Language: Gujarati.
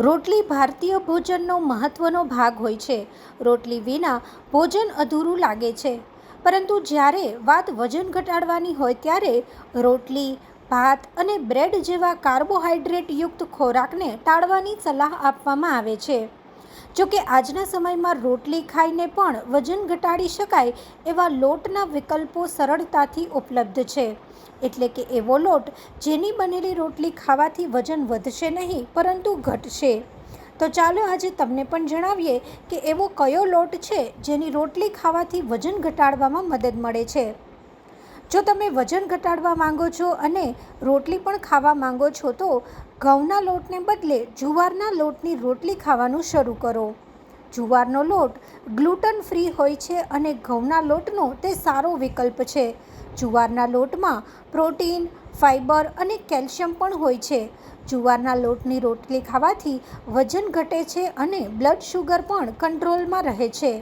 રોટલી ભારતીય ભોજનનો મહત્ત્વનો ભાગ હોય છે. રોટલી વિના ભોજન અધૂરું લાગે છે. પરંતુ જ્યારે વાત વજન ઘટાડવાની હોય ત્યારે રોટલી, ભાત અને બ્રેડ જેવા કાર્બોહાઈડ્રેટયુક્ત ખોરાકને ટાળવાની સલાહ આપવામાં આવે છે. જોકે આજના સમયમાં રોટલી ખાઈને પણ વજન ઘટાડી શકાય એવા લોટના વિકલ્પો સરળતાથી ઉપલબ્ધ છે. એટલે કે એવો લોટ જેની બનેલી રોટલી ખાવાથી વજન વધશે નહીં, પરંતુ ઘટશે. તો ચાલો આજે તમને પણ જણાવીએ કે એવો કયો લોટ છે જેની રોટલી ખાવાથી વજન ઘટાડવામાં મદદ મળે છે. જો તમે વજન ઘટાડવા માંગો છો અને રોટલી પણ ખાવા માંગો છો, તો ઘઉંના લોટને બદલે જુવારના લોટની રોટલી ખાવાનું શરૂ કરો. જુવારનો લોટ ગ્લુટન ફ્રી હોય છે અને ઘઉંના લોટનો તે સારો વિકલ્પ છે. જુવારના લોટમાં પ્રોટીન, ફાઇબર અને કેલ્શિયમ પણ હોય છે. જુવારના લોટની રોટલી ખાવાથી વજન ઘટે છે અને બ્લડ શુગર પણ કંટ્રોલમાં રહે છે.